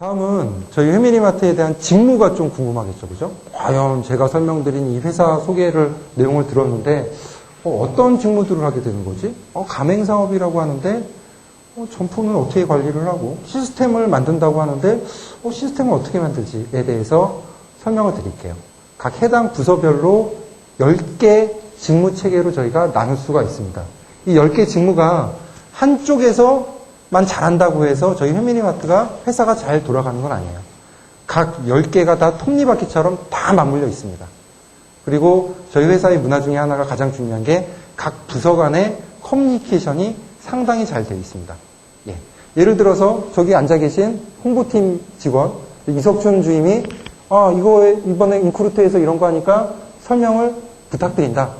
다음은 저희 회미리마트에 대한 직무가 좀 궁금하겠죠, 그죠? 과연 제가 설명드린 이 회사 소개를 내용을 들었는데 어, 떤 직무들을 하게 되는 거지? 어, 가맹 사업이라고 하는데 어, 점포는 어떻게 관리를 하고 시스템을 만든다고 하는데 어, 시스템을 어떻게 만들지에 대해서 설명을 드릴게요. 각 해당 부서별로 10개 직무 체계로 저희가 나눌 수가 있습니다. 이 10개 직무가 한쪽에서 만 잘한다고 해서 저희 회미리마트가 회사가 잘 돌아가는 건 아니에요. 각 10개가 다 톱니바퀴처럼 다 맞물려 있습니다. 그리고 저희 회사의 문화 중에 하나가 가장 중요한 게 각 부서 간의 커뮤니케이션이 상당히 잘 되어 있습니다. 예. 예를 들어서 저기 앉아 계신 홍보팀 직원 이석준 주임이 아 이거 이번에 인크루트에서 이런 거 하니까 설명을 부탁드린다.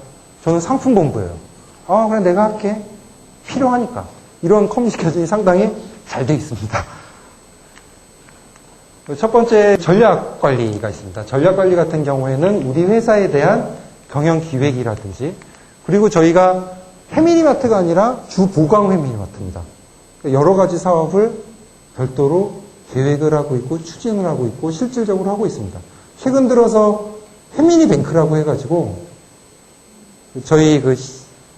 저는 상품 본부예요. 아 그래 내가 할게. 필요하니까 이런 커뮤니케이션이 상당히 잘 되어 있습니다. 첫 번째 전략 관리가 있습니다. 전략 관리 같은 경우에는 우리 회사에 대한 경영 기획이라든지 그리고 저희가 해미니마트가 아니라 주 보강 해미니마트입니다. 여러 가지 사업을 별도로 계획을 하고 있고 추진을 하고 있고 실질적으로 하고 있습니다. 최근 들어서 해미니뱅크라고 해가지고 저희 그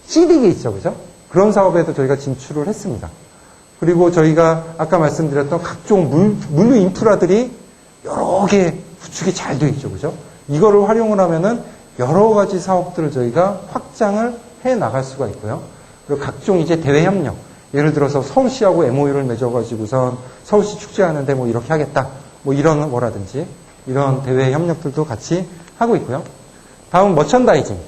CD기 있죠, 그죠? 그런 사업에도 저희가 진출을 했습니다. 그리고 저희가 아까 말씀드렸던 각종 물, 물류 인프라들이 여러 개 구축이 잘 되어 있죠. 그죠? 이거를 활용을 하면은 여러 가지 사업들을 저희가 확장을 해 나갈 수가 있고요. 그리고 각종 이제 대외 협력. 예를 들어서 서울시하고 MOU를 맺어가지고선 서울시 축제하는데 뭐 이렇게 하겠다. 뭐 이런 거라든지 이런 대외 협력들도 같이 하고 있고요. 다음 머천다이징.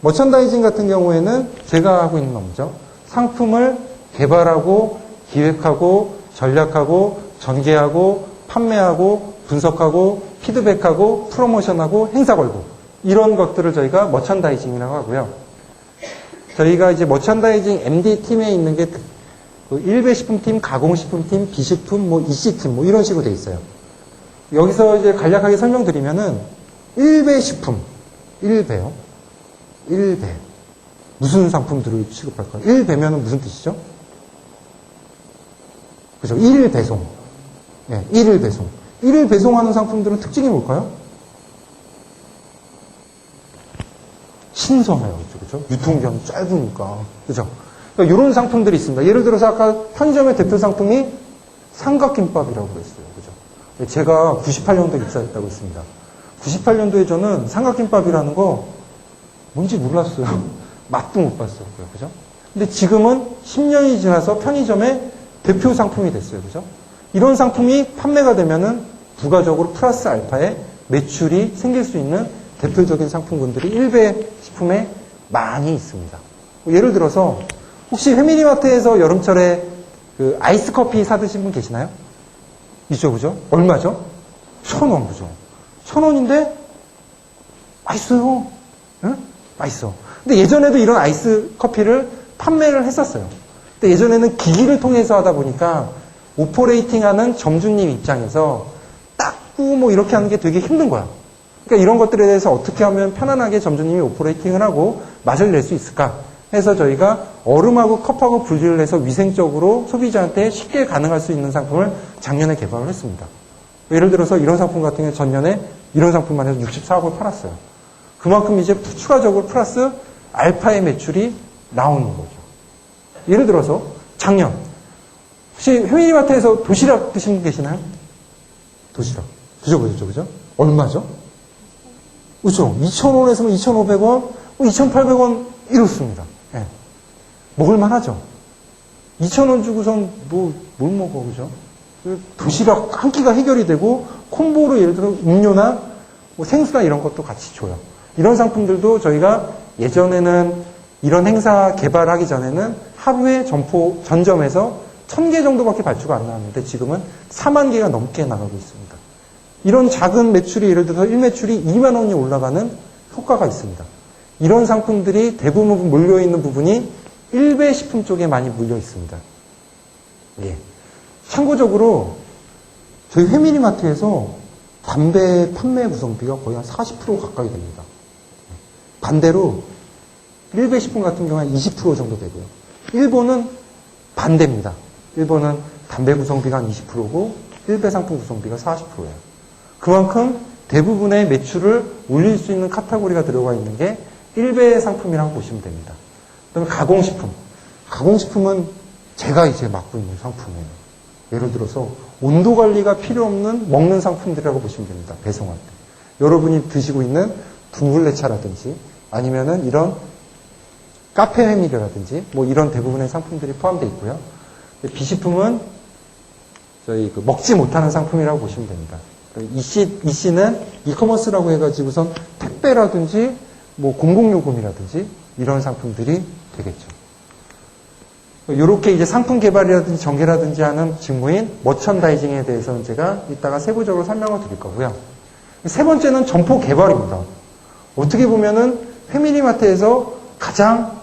머천다이징 같은 경우에는 제가 하고 있는 업무죠. 상품을 개발하고 기획하고 전략하고 전개하고 판매하고 분석하고 피드백하고 프로모션하고 행사 걸고 이런 것들을 저희가 머천다이징이라고 하고요. 저희가 이제 머천다이징 MD 팀에 있는 게그 일배식품팀, 가공식품팀, 비식품, 뭐 이씨팀 뭐 이런 식으로 돼 있어요. 여기서 이제 간략하게 설명드리면은 일배식품, 일배요. 일배. 무슨 상품들을 취급할까요? 일배면은 무슨 뜻이죠? 그죠? 일일 배송. 예, 일일 배송. 일일 배송하는 상품들은 특징이 뭘까요? 신선해요. 그죠? 유통기한이 짧으니까. 그죠? 그러니까 이런 상품들이 있습니다. 예를 들어서 아까 편의점의 대표 상품이 삼각김밥이라고 그랬어요. 그죠? 제가 98년도에 입사했다고 했습니다. 98년도에 저는 삼각김밥이라는 거 뭔지 몰랐어요. 맛도 못 봤어요. 그죠? 근데 지금은 10년이 지나서 편의점의 대표 상품이 됐어요. 그죠? 이런 상품이 판매가 되면은 부가적으로 플러스 알파의 매출이 생길 수 있는 대표적인 상품군들이 일배 식품에 많이 있습니다. 예를 들어서 혹시 회미리마트에서 여름철에 그 아이스 커피 사드신 분 계시나요? 있죠, 그죠? 얼마죠? 천 원, 그죠? 천 원인데 맛있어요. 응? 맛있어. 근데 예전에도 이런 아이스 커피를 판매를 했었어요. 근데 예전에는 기기를 통해서 하다 보니까 오퍼레이팅 하는 점주님 입장에서 닦고 뭐 이렇게 하는 게 되게 힘든 거야. 그러니까 이런 것들에 대해서 어떻게 하면 편안하게 점주님이 오퍼레이팅을 하고 맛을 낼 수 있을까 해서 저희가 얼음하고 컵하고 분리를 해서 위생적으로 소비자한테 쉽게 가능할 수 있는 상품을 작년에 개발을 했습니다. 예를 들어서 이런 상품 같은 경우 전년에 이런 상품만 해서 64억을 팔았어요. 그만큼 이제 추가적으로 플러스 알파의 매출이 나오는 거죠. 예를 들어서 작년 혹시 회미마트에서 도시락 드신 분 계시나요? 도시락 드셔보셨죠, 그죠? 얼마죠? 그렇죠. 2,000원에서 2,500원, 2,800원 이렇습니다. 예. 먹을만 하죠. 2,000원 주고선 뭐, 뭘 먹어, 그죠? 그 도시락 한 끼가 해결이 되고, 콤보로 예를 들어 음료나 뭐 생수나 이런 것도 같이 줘요. 이런 상품들도 저희가 예전에는 이런 행사 개발하기 전에는 하루에 점포, 전점에서 1000개 정도밖에 발주가 안 나왔는데 지금은 4만 개가 넘게 나가고 있습니다. 이런 작은 매출이 예를 들어서 1매출이 2만 원이 올라가는 효과가 있습니다. 이런 상품들이 대부분 몰려있는 부분이 일배 식품 쪽에 많이 물려 있습니다. 예. 참고적으로 저희 회미리마트에서 담배 판매 구성비가 거의 한 40% 가까이 됩니다. 반대로 일배 식품 같은 경우는 20% 정도 되고요. 일본은 반대입니다. 일본은 담배 구성비가 한 20%고 1배 상품 구성비가 40%예요. 그만큼 대부분의 매출을 올릴 수 있는 카테고리가 들어가 있는 게 1배 상품이라고 보시면 됩니다. 그다음에 가공식품. 가공식품은 제가 이제 맡고 있는 상품이에요. 예를 들어서 온도 관리가 필요 없는 먹는 상품들이라고 보시면 됩니다. 배송할 때. 여러분이 드시고 있는 둥글레차라든지 아니면은 이런 카페 회밀이라든지 뭐 이런 대부분의 상품들이 포함되어 있고요. 비식품은 저희 그 먹지 못하는 상품이라고 보시면 됩니다. 이씨, 이씨는 이커머스라고 해가지고선 택배라든지 뭐 공공요금이라든지 이런 상품들이 되겠죠. 이렇게 이제 상품 개발이라든지 전개라든지 하는 직무인 머천다이징에 대해서는 제가 이따가 세부적으로 설명을 드릴 거고요. 세 번째는 점포 개발입니다. 어떻게 보면은 패밀리마트에서 가장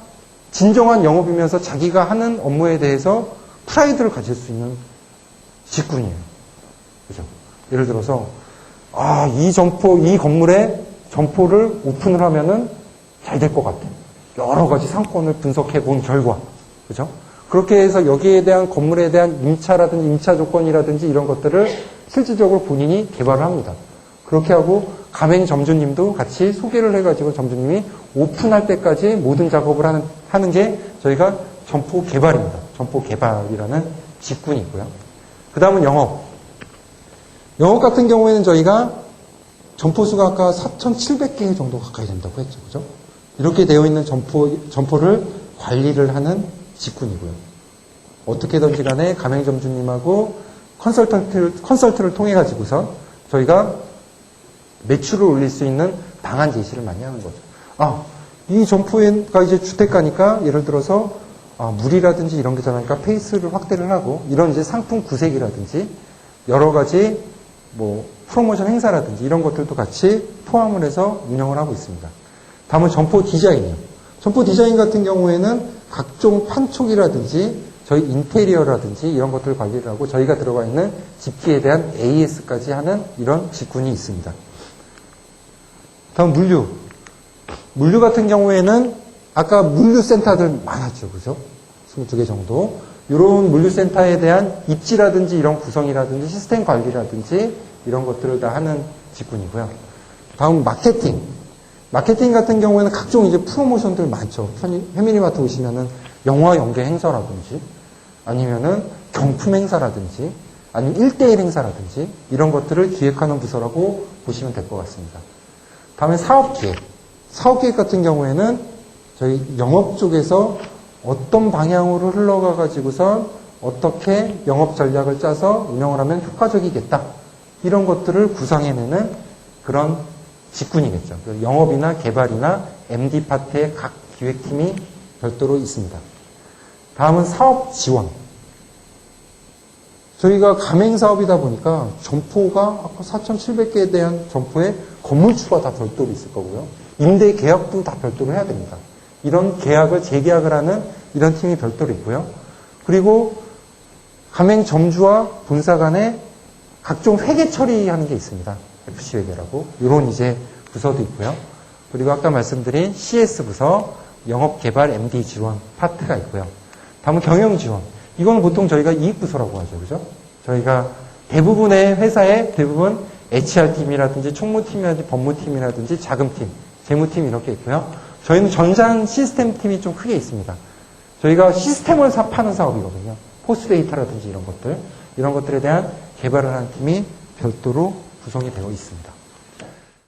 진정한 영업이면서 자기가 하는 업무에 대해서 프라이드를 가질 수 있는 직군이에요. 그죠? 예를 들어서, 아, 이 점포, 이 건물에 점포를 오픈을 하면은 잘 될 것 같아. 여러 가지 상권을 분석해 본 결과. 그죠? 그렇게 해서 여기에 대한 건물에 대한 임차라든지 임차 조건이라든지 이런 것들을 실질적으로 본인이 개발을 합니다. 그렇게 하고 가맹 점주님도 같이 소개를 해가지고 점주님이 오픈할 때까지 모든 작업을 하는, 하는 게 저희가 점포 개발입니다. 점포 개발이라는 직군이고요. 그 다음은 영업. 영업 같은 경우에는 저희가 점포 수가 아까 4,700개 정도 가까이 된다고 했죠. 그죠? 이렇게 되어 있는 점포, 점포를 관리를 하는 직군이고요. 어떻게든지 간에 가맹점주님하고 컨설턴트를, 컨설트를 통해 가지고서 저희가 매출을 올릴 수 있는 방안 제시를 많이 하는 거죠. 아, 이 점포가 이제 주택가니까 예를 들어서 아, 물이라든지 이런 게 많으니까 페이스를 확대를 하고 이런 이제 상품 구색이라든지 여러 가지 뭐 프로모션 행사라든지 이런 것들도 같이 포함을 해서 운영을 하고 있습니다. 다음은 점포 디자인이요. 점포 디자인 같은 경우에는 각종 판촉이라든지 저희 인테리어라든지 이런 것들을 관리를 하고 저희가 들어가 있는 집기에 대한 AS까지 하는 이런 직군이 있습니다. 다음 물류. 물류 같은 경우에는 아까 물류센터들 많았죠. 그죠? 22개 정도. 이런 물류센터에 대한 입지라든지 이런 구성이라든지 시스템 관리라든지 이런 것들을 다 하는 직군이고요. 다음 마케팅. 마케팅 같은 경우에는 각종 이제 프로모션들 많죠. 패밀리마트 오시면은 영화 연계 행사라든지 아니면은 경품 행사라든지 아니면 1대1 행사라든지 이런 것들을 기획하는 부서라고 보시면 될 것 같습니다. 다음에 사업계획. 사업계획 같은 경우에는 저희 영업 쪽에서 어떤 방향으로 흘러가 가지고선 어떻게 영업 전략을 짜서 운영을 하면 효과적이겠다. 이런 것들을 구상해내는 그런 직군이겠죠. 영업이나 개발이나 MD 파트의 각 기획팀이 별도로 있습니다. 다음은 사업 지원. 저희가 가맹 사업이다 보니까 점포가 아까 4,700개에 대한 점포에 건물주가 다 별도로 있을 거고요. 임대 계약도 다 별도로 해야 됩니다. 이런 계약을 재계약을 하는 이런 팀이 별도로 있고요. 그리고 가맹 점주와 본사 간에 각종 회계 처리하는 게 있습니다. FC 회계라고 이런 이제 부서도 있고요. 그리고 아까 말씀드린 CS 부서 영업 개발 MD 지원 파트가 있고요. 다음은 경영 지원. 이건 보통 저희가 이익 부서라고 하죠. 그죠? 저희가 대부분의 회사에 대부분 HR팀이라든지 총무팀이라든지 법무팀이라든지 자금팀, 재무팀 이렇게 있고요. 저희는 전산 시스템 팀이 좀 크게 있습니다. 저희가 시스템을 사, 파는 사업이거든요. 포스 데이터라든지 이런 것들, 이런 것들에 대한 개발을 하는 팀이 별도로 구성이 되어 있습니다.